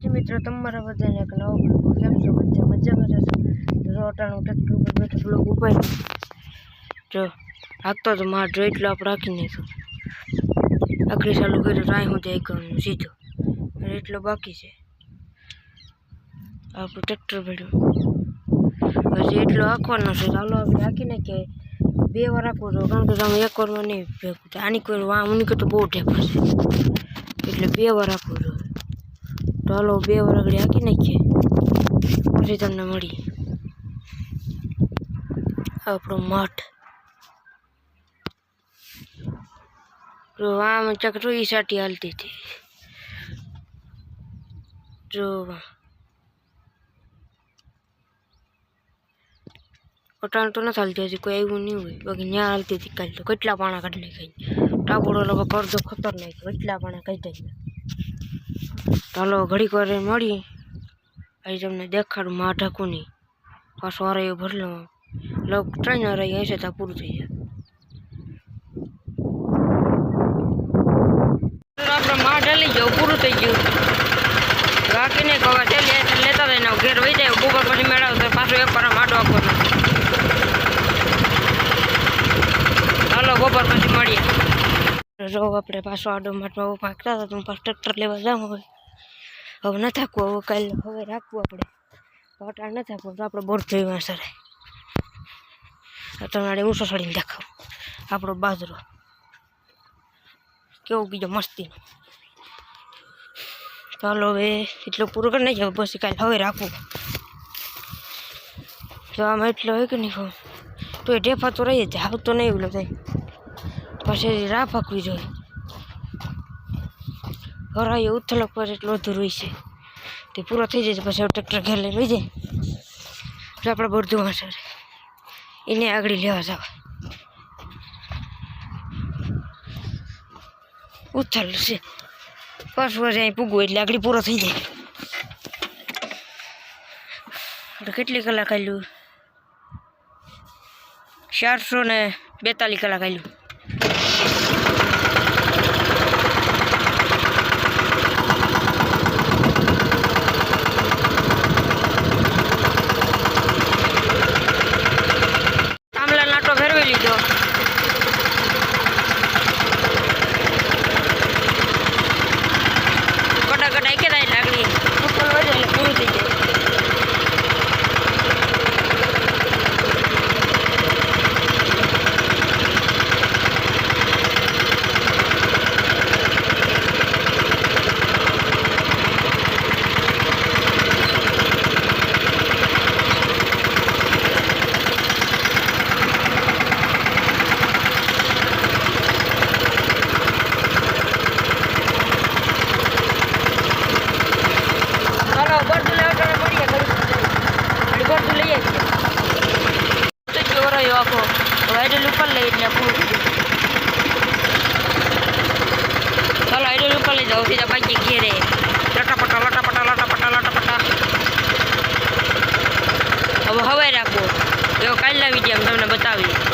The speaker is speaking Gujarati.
મિત્રો, તમારા બધાને એક નવો બ્લોગ કેમ છો બધા? મજામાં જશો રોટાનું ટ્રેક્ટર ઉપર બેઠો બ્લોગ ઉપાય જો હાકતો તો માર જો એટલો આપણે રાખી નાખ્યો આખરી ચાલુ કર્યું તો અહીં જાય હાંકવાનું સીધો. એટલો બાકી છે. આપણું ટ્રેક્ટર પડ્યું પછી એટલો હાંકવાનો છે. ચાલો આપણે હાકી નાખીએ. બે વાર હાંકવું તો કારણ કે તમે એક વારમાં નહીં ભેગું આની કોઈ વાં ઉની તો બહુ ટેપ છે. એટલે બે વાર હાંકવું જોઈએ તો હાલો, બે વરગડી હાકી નાખીએ. પછી તમને મળીએ આપણો મઠ. જો, આમ ચકરું ઈ સાટી હાલતી હતી. જો. અટાણ તો નથી હાલતી હજી, કોઈ આવ્યું નહીં હોય. બાકી ત્યાં હાલતી હતી કાલે તો. કેટલા પાણા કાઢી નાખાય ટાપોડો લગભગ ખતર ખતરનાક કેટલા પાણા કાઢી નાખ્યા ચાલો ઘડીક વાર મળી. અહીં તમને દેખાડું માં ઢાકુની નહીં પાછો આરાયો ભરલો ટ્રેન ત્રણ આરાઈ હશે ત્યાં પૂરું થઈ જાય. આપણે માં ઢાલી ગયો, પૂરું થઈ ગયું. રાખીને કવા ચાલી લેતા હતા એના ઘેર વહી જાય બપોર પછી મેળાવ તો પાછું એક પર માટો આપવાનો ચાલો બપોર પછી મળીએ જો આપણે પાછો આડો માટમાં પાકતા હતા તો પાછું ટ્રેક્ટર લેવા જાઉં હવે. હવે ન થાકવું, હવે કાલે હવે રાખવું આપણે. પટાળ ન થાકવું, તો આપણે બોર જોઈ સર તમારે ઊંચો સડીને દેખાવ. આપણો બાજરો. કેવો બીજો મસ્તી ચાલો હવે એટલો પૂરો કરી નાખ્યો પછી કાલે હવે રાખવું જો આમાં એટલો હોય કે નહીં, તો એ ઢેફા તો રહી જ આવતો નહીં ઓલો થાય. પછી રાહ પાકવી જોઈએ. હરાયો ઉથલક પર એટલો અધૂર હોય છે. તે પૂરો થઈ જાય પછી ટ્રેક્ટર ઘેર લઈ લઈ જાય. એટલે આપણે બધું છે. એને આગળ લેવા જાવ. ઉથલ છે. પાછું વળી અહીં પૂગવું એટલે આગળ પૂરો થઈ જાય. આપણે કેટલી કલાક આવેલું ચારસો ને બેતાલીસ કલાક આલ્યું Yes. સીધા બાકી ઘેરે લટાપટા લટાપટા લટાપટા લટાપટા હવે હવે રાખો એવો કાલના વીડિયો તમને બતાવી